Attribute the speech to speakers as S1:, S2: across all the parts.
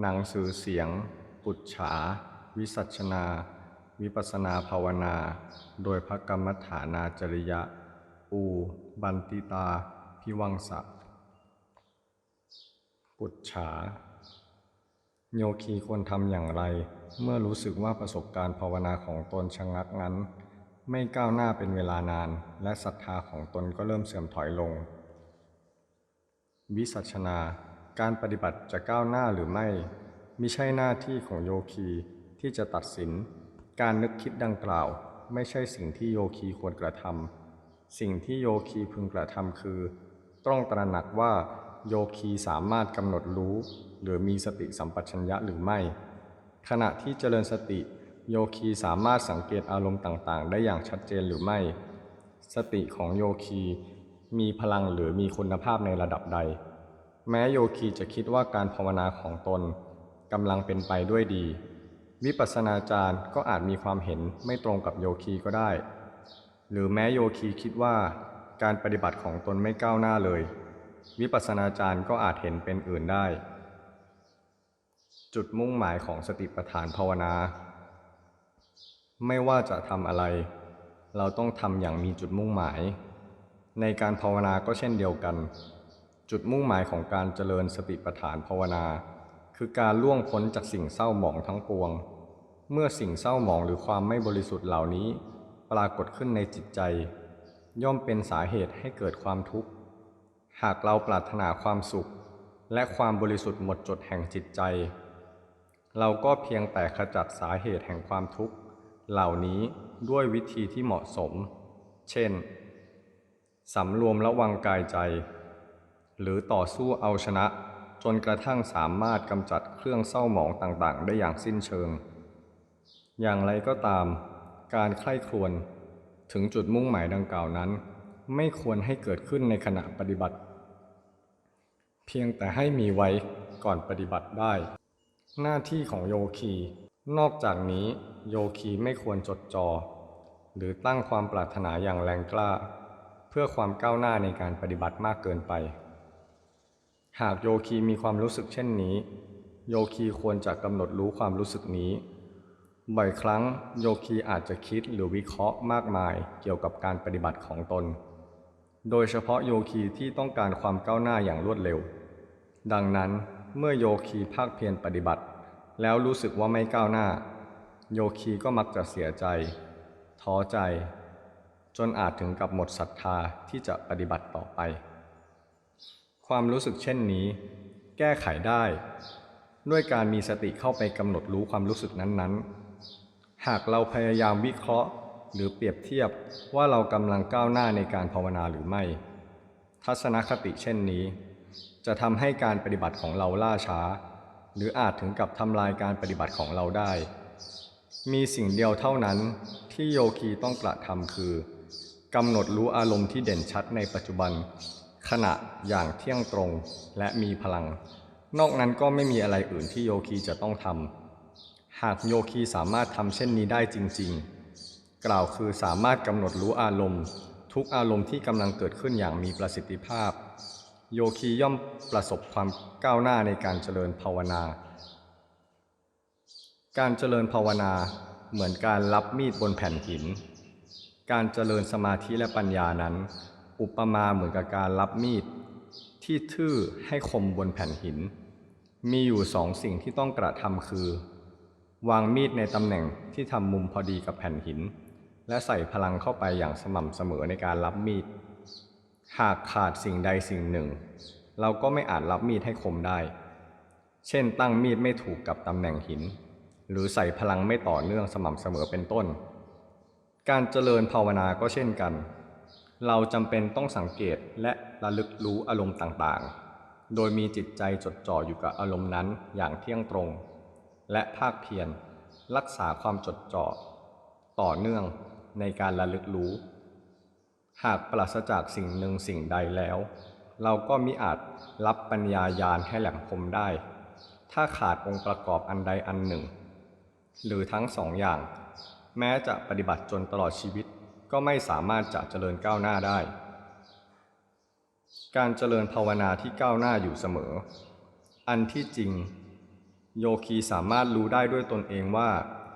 S1: หนังสือเสียง ปุจฉา วิสัชนา วิปัสนาภาวนา โดยพระกรรมฐานาจริยะ อู บันติตา พิวังสะปุจฉา โยคีควรทำอย่างไร เมื่อรู้สึกว่าประสบการณ์ภาวนาของตนชะงักงันไม่ก้าวหน้าเป็นเวลานาน และศรัทธาของตนก็เริ่มเสื่อมถอยลง วิสัชนา การปฏิบัติจะก้าวหน้าหรือไม่มิใช่หน้าที่ของโยคีที่จะตัดสิน การนึกคิดดังกล่าว ไม่ใช่สิ่งที่โยคีควรกระทำสิ่งที่โยคีพึงกระทำคือ ต้องตระหนักว่าโยคีสามารถกำหนดรู้ หรือมีสติสัมปชัญญะหรือไม่ ขณะที่เจริญสติ โยคีสามารถสังเกตอารมณ์ต่างๆ ได้อย่างชัดเจนหรือไม่ สติของโยคีมีพลังหรือมีคุณภาพในระดับใด แม้โยคีจะคิดว่าการภาวนาของตนกำลังเป็นไปด้วยดี วิปัสสนาจารย์ก็อาจมีความเห็นไม่ตรงกับโยคีก็ได้ หรือแม้โยคีคิดว่าการปฏิบัติของตนไม่ก้าวหน้าเลย วิปัสสนาจารย์ก็อาจเห็นเป็นอื่นได้ จุดมุ่งหมายของสติปัฏฐานภาวนา ไม่ว่าจะทำอะไร เราต้องทำอย่างมีจุดมุ่งหมาย ในการภาวนาก็เช่นเดียวกัน จุดมุ่งหมายของการเจริญสติปัฏฐานภาวนา คือการล่วงพ้นจากสิ่งเศร้าหมองทั้งปวง เมื่อสิ่งเศร้าหมองหรือความไม่บริสุทธิ์เหล่านี้ ปรากฏขึ้นในจิตใจ ย่อมเป็นสาเหตุให้เกิดความทุกข์ หากเราปรารถนาความสุข และความบริสุทธิ์หมดจดแห่งจิตใจ เราก็เพียงแต่ขจัดสาเหตุแห่งความทุกข์ เหล่านี้ด้วยวิธีที่เหมาะสม เช่นสำรวมระวังกายใจ หรือต่อสู้เอาชนะ จนกระทั่งสามารถกำจัดเครื่องเศร้าหมองต่างๆ ได้อย่างสิ้นเชิง อย่างไรก็ตาม การใคร่ครวญถึงจุดมุ่งหมายดังกล่าวนั้น ไม่ควรให้เกิดขึ้นในขณะปฏิบัติ เพียงแต่ให้มีไว้ก่อนปฏิบัติได้ หน้าที่ของโยคี นอกจากนี้โยคีไม่ควรจดจอ่อหรือตั้งความปรารถนาอย่างแรงกล้า เพื่อความก้าวหน้าในการปฏิบัติมากเกินไป หากโยคีมีความรู้สึกเช่นนี้ โยคีควรจะกำหนดรู้ความรู้สึกนี้ บ่อยครั้งโยคีอาจจะคิดหรือวิเคราะห์มากมายเกี่ยวกับการปฏิบัติของตน โดยเฉพาะโยคีที่ต้องการความก้าวหน้าอย่างรวดเร็ว ดังนั้นเมื่อโยคีภาคเพียรปฏิบัติ แล้วรู้สึกว่าไม่ก้าวหน้า โยคีก็มักจะเสียใจ ท้อใจ จนอาจถึงกับหมดศรัทธาที่จะปฏิบัติต่อไป ความรู้สึกเช่นนี้ แก้ไขได้ ด้วยการมีสติเข้าไปกำหนดรู้ความรู้สึกนั้นๆ หากเราพยายามวิเคราะห์หรือเปรียบเทียบว่าเรากำลังก้าวหน้าในการภาวนาหรือไม่ ทัศนคติเช่นนี้ จะทำให้การปฏิบัติของเราล่าช้า หรืออาจถึงกับทำลายการปฏิบัติของเราได้ มีสิ่งเดียวเท่านั้นที่โยคีต้องกระทำคือกำหนดรู้อารมณ์ที่เด่นชัดในปัจจุบัน ขณะอย่างเที่ยงตรงและมีพลัง นอกนั้นก็ไม่มีอะไรอื่นที่โยคีจะต้องทำหากโยคีสามารถทำเช่นนี้ได้จริง ๆ กล่าวคือสามารถกำหนดรู้อารมณ์ ทุกอารมณ์ที่กำลังเกิดขึ้นอย่างมีประสิทธิภาพ โยคีย่อมประสบความก้าวหน้าในการเจริญภาวนา การเจริญภาวนาเหมือนการรับมีดบนแผ่นหิน การเจริญสมาธิและปัญญานั้น อุปมาเหมือนกับการรับมีด ที่ทื่อให้คมบนแผ่นหิน มีอยู่สองสิ่งที่ต้องกระทำคือ วางมีดในตำแหน่งที่ทำมุมพอดีกับแผ่นหิน และใส่พลังเข้าไปอย่างสม่ำเสมอในการรับมีด หากขาดสิ่งใดสิ่งหนึ่ง เราก็ไม่อาจรับมีดให้คมได้ เช่น ตั้งมีดไม่ถูกกับตำแหน่งหิน หรือใส่พลังไม่ต่อเนื่องสม่ำเสมอเป็นต้น การเจริญภาวนาก็เช่นกัน เราจำเป็นต้องสังเกตและระลึกรู้อารมณ์ต่างๆ โดยมีจิตใจจดจ่ออยู่กับอารมณ์นั้นอย่างเที่ยงตรง และภาคเพียรรักษาความจดจ่อ ต่อเนื่องในการระลึกรู้ หากปราศจากสิ่งหนึ่งสิ่งใดแล้ว เราก็มิอาจรับปัญญายาณให้แหลมคมได้ ถ้าขาดองค์ประกอบอันใดอันหนึ่ง หรือทั้งสองอย่าง แม้จะปฏิบัติจนตลอดชีวิต ก็ไม่สามารถจะเจริญก้าวหน้าได้ การเจริญภาวนาที่ก้าวหน้าอยู่เสมอ อันที่จริง โยคีสามารถรู้ได้ด้วยตนเองว่า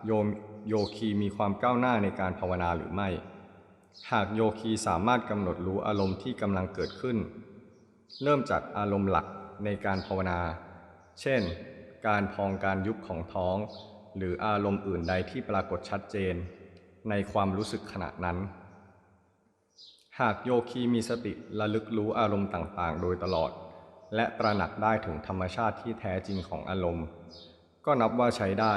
S1: โยมโยคีมีความก้าวหน้าในการภาวนาหรือไม่ หากโยคีสามารถกำหนดรู้อารมณ์ที่กำลังเกิดขึ้น เริ่มจากอารมณ์หลักในการภาวนา เช่น การพองการยุบของท้อง หรืออารมณ์อื่นใดที่ปรากฏชัดเจน ในความรู้สึกขณะนั้น หากโยคีมีสติระลึกรู้อารมณ์ต่างๆ โดยตลอด และตระหนักได้ถึงธรรมชาติที่แท้จริงของอารมณ์ ก็นับว่าใช้ได้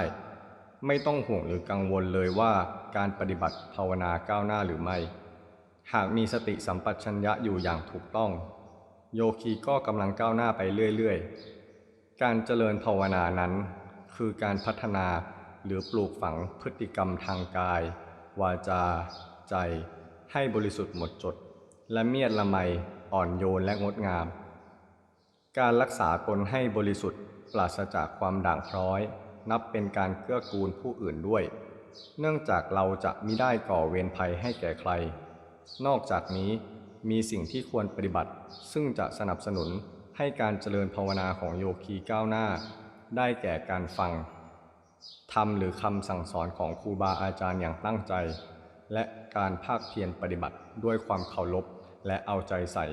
S1: ไม่ต้องห่วงหรือกังวลเลยว่าการปฏิบัติภาวนาก้าวหน้าหรือไม่ หากมีสติสัมปชัญญะอยู่อย่างถูกต้อง โยคีก็กำลังก้าวหน้าไปเรื่อยๆ การเจริญภาวนานั้นคือการพัฒนาหรือปลูกฝังพฤติกรรมทางกาย วาจา ใจ ให้บริสุทธิ์หมดจด และเมียดละไมอ่อนโยนและงดงาม การรักษาตนให้บริสุทธิ์ปราศจากความด่างพร้อย นับเป็นการเกื้อกูลผู้อื่นด้วย เนื่องจากเราจะมิได้ก่อเวรภัยให้แก่ใคร นอกจากนี้มีสิ่งที่ควรปฏิบัติ ซึ่งจะสนับสนุนให้การเจริญภาวนาของโยคีก้าวหน้า ได้แก่การฟัง ทำหรือคำสั่งสอนของครูบาอาจารย์อย่างตั้งใจ และการภาคเพียรปฏิบัติด้วยความเคารพและเอาใจใส่